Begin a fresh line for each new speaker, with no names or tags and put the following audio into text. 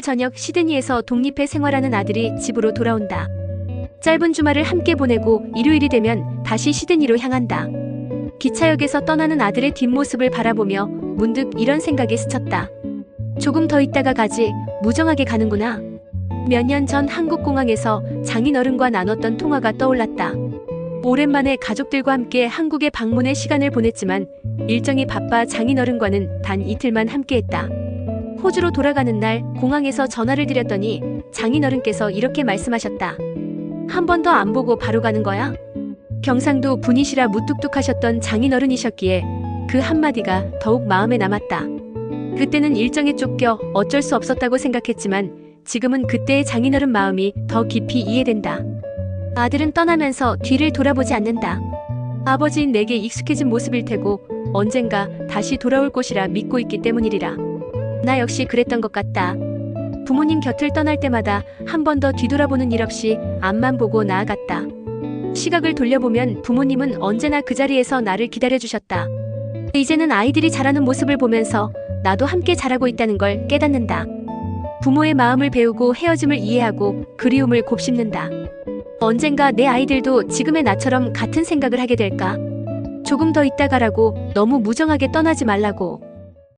저녁 시드니에서 독립해 생활하는 아들이 집으로 돌아온다. 짧은 주말을 함께 보내고 일요일이 되면 다시 시드니로 향한다. 기차역에서 떠나는 아들의 뒷모습을 바라보며 문득 이런 생각이 스쳤다. 조금 더 있다가 가지, 무정하게 가는구나. 몇 년 전 한국공항에서 장인어른과 나눴던 통화가 떠올랐다. 오랜만에 가족들과 함께 한국에 방문해 시간을 보냈지만 일정이 바빠 장인어른과는 단 이틀만 함께했다. 호주로 돌아가는 날 공항에서 전화를 드렸더니 장인어른께서 이렇게 말씀하셨다. 한 번 더 안 보고 바로 가는 거야? 경상도 분이시라 무뚝뚝하셨던 장인어른이셨기에 그 한마디가 더욱 마음에 남았다. 그때는 일정에 쫓겨 어쩔 수 없었다고 생각했지만 지금은 그때의 장인어른 마음이 더 깊이 이해된다. 아들은 떠나면서 뒤를 돌아보지 않는다. 아버지인 내게 익숙해진 모습일 테고 언젠가 다시 돌아올 것이라 믿고 있기 때문이리라. 나 역시 그랬던 것 같다. 부모님 곁을 떠날 때마다 한 번 더 뒤돌아보는 일 없이 앞만 보고 나아갔다. 시각을 돌려보면 부모님은 언제나 그 자리에서 나를 기다려주셨다. 이제는 아이들이 자라는 모습을 보면서 나도 함께 자라고 있다는 걸 깨닫는다. 부모의 마음을 배우고 헤어짐을 이해하고 그리움을 곱씹는다. 언젠가 내 아이들도 지금의 나처럼 같은 생각을 하게 될까? 조금 더 있다 가라고 너무 무정하게 떠나지 말라고.